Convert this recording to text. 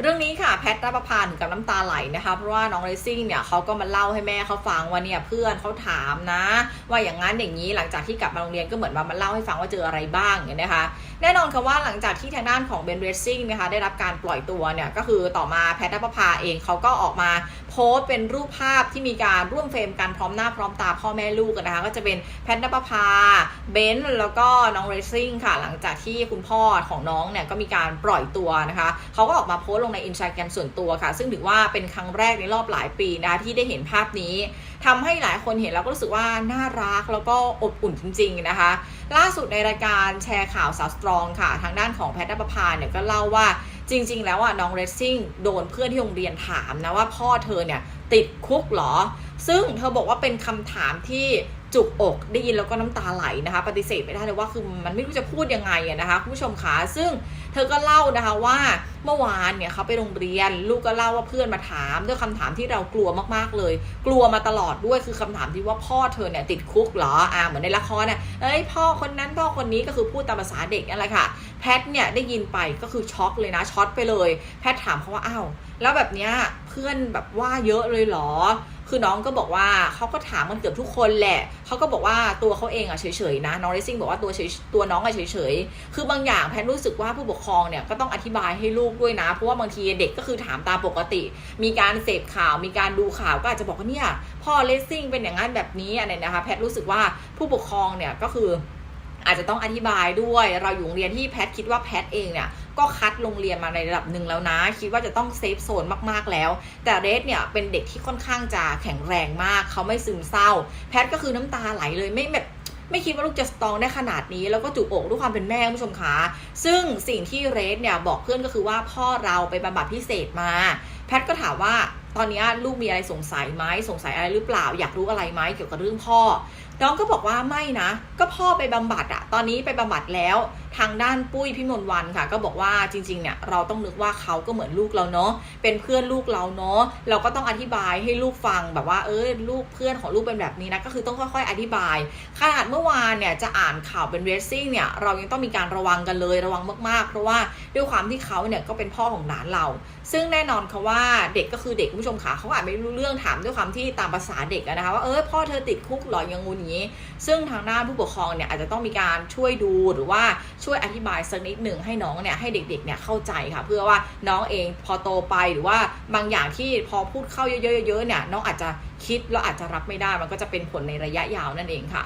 เรื่องนี้ค่ะแพทย์นภพาถึงกับน้ำตาไหลนะคะเพราะว่าน้องเรซิ่งเนี่ยเขาก็มาเล่าให้แม่เขาฟังว่าเนี่ยเพื่อนเขาถามนะ ว่าอย่างนั้นอย่างนี้หลังจากที่กลับมาโรงเรียนก็เหมือนว่ามาเล่าให้ฟังว่าเจออะไรบ้างเนี่ยนะคะ แน่นอนค่ะว่าหลังจากที่ทางด้านของเบนเรซซิ่งนะคะได้รับการปล่อยตัวเนี่ยก็คือต่อมาแพทย์นภพาเองเขาก็ออกมาโพสเป็นรูปภาพที่มีการร่วมเฟรมกันพร้อมหน้าพร้อมตาพ่อแม่ลูกกันนะคะก็จะเป็นแพทย์นภพาเบนแล้วก็น้องเรซซิ่งค่ะ หลังจากที่คุณพ่อของน้องเนี่ยก็มีการปล่อยตัวนะคะเขาก็ออกมาโพสลงในอินสตาแกรมส่วนตัวค่ะ ซึ่งถือว่าเป็นครั้งแรกในรอบหลายปีนะคะที่ได้เห็นภาพนี้ ทำให้หลายคนเห็นแล้วก็รู้สึกว่าน่ารักแล้วก็อบอุ่นจริง ๆ นะคะ ล่าสุดในรายการแชร์ข่าวสาวสตรองค่ะ ทางด้านของแพทย์นภพาเนี่ยก็เล่าว่าจริง ๆ แล้วอะน้องเรซซิ่งโดนเพื่อนที่โรงเรียนถามนะว่าพ่อเธอเนี่ยติดคุกเหรอ ซึ่งเธอบอกว่าเป็นคำถามที่ จุกอกได้ยินแล้วก็น้ำตาไหลนะคะ ปฏิเสธไม่ได้เลยว่าคือมันไม่รู้จะพูดยังไงนะคะคุณผู้ชมคะซึ่งเธอก็เล่านะคะว่าเมื่อวานเนี่ยเขาไปโรงเรียน ลูกก็เล่าว่าเพื่อนมาถาม ด้วยคำถามที่เรากลัวมากๆเลย กลัวมาตลอดด้วยคือคำถามที่ว่าพ่อเธอเนี่ยติดคุกเหรออ่าเหมือนในละครน่ะเอ้ยพ่อคนนั้นพ่อคนนี้ก็คือพูดตามภาษาเด็กนั่นแหละค่ะแพทเนี่ยได้ยินไปก็คือช็อกเลยนะช็อตไปเลย แพทถามเขาว่าอ้าวแล้วแบบเนี้ยเพื่อนแบบว่าเยอะเลยเหรอ คือน้องก็บอกว่าเขาก็ถามกันเกือบทุกคนแหละเขาก็บอกว่าตัวเขาเองอะเฉยๆนะน้องเรซิ่งบอกว่าตัวเฉยตัวน้องอะเฉยๆคือบางอย่างแพทรู้สึกว่าผู้ปกครองเนี่ยก็ต้องอธิบายให้ลูกด้วยนะ เพราะว่าบางทีเด็กก็คือถามตามปกติ มีการเสพข่าว มีการดูข่าวก็อาจจะบอกว่าเนี่ยพ่อเลสซิ่งเป็นอย่างนั้นแบบนี้อะไรนะคะ แพทรู้สึกว่าผู้ปกครองเนี่ยก็คือ อาจจะต้องอธิบายด้วย เราอยู่โรงเรียนที่แพทคิดว่าแพทเองเนี่ยก็คัดโรงเรียนมาในระดับหนึ่งแล้วนะ คิดว่าจะต้องเซฟโซนมากๆแล้ว แต่เรสเนี่ยเป็นเด็กที่ค่อนข้างจะแข็งแรงมาก เขาไม่ซึมเศร้า แพทก็คือน้ำตาไหลเลยไม่แบบไม่คิดว่าลูกจะสตองได้ขนาดนี้ แล้วก็จุกอกด้วยความเป็นแม่คุณผู้ชมคะซึ่งสิ่งที่เรสเนี่ยบอกเพื่อนก็คือว่าพ่อเราไปบำบัดพิเศษมา แพทก็ถามว่าตอนนี้ลูกมีอะไรสงสัยไหมสงสัยอะไรหรือเปล่า อยากรู้อะไรไหมเกี่ยวกับเรื่องพ่อน้องก็บอกว่าไม่นะ ก็พ่อไปบำบัดอะตอนนี้ไปบำบัดแล้วทางด้านปุ้ยพิมลวันค่ะ ก็บอกว่าจริงๆเนี่ยเราต้องนึกว่าเขาก็เหมือนลูกเราเนาะเป็นเพื่อนลูกเราเนาะเราก็ต้องอธิบายให้ลูกฟังแบบว่าเออลูกเพื่อนของลูกเป็นแบบนี้นะก็คือต้องค่อยๆ อธิบายขนาดเมื่อวานเนี่ยจะอ่านข่าวเป็นเรซซิ่งเนี่ยเรายังต้องมีการระวังกันเลยระวังมากๆ เพราะว่าด้วยความที่เขาเนี่ยก็เป็นพ่อของหลานเรา ซึ่งแน่นอนค่ะว่าเด็กก็คือเด็กคุณผู้ชมค่ะเขาอาจไม่รู้เรื่องถามด้วยความที่ตามภาษาเด็กนะคะว่าเออพ่อเธอติดคุกหรอยังงูอย่างนี้ ซึ่งทางด้านผู้ปกครองเนี่ยอาจจะต้องมีการช่วยดูหรือว่าช่วยอธิบายสักนิดหนึ่งให้น้องเนี่ยให้เด็กๆเนี่ยเข้าใจค่ะ เพื่อว่าน้องเองพอโตไปหรือว่าบางอย่างที่พอพูดเข้าเยอะๆๆๆเนี่ยน้องอาจจะคิดแล้วอาจจะรับไม่ได้มันก็จะเป็นผลในระยะยาวนั่นเองค่ะ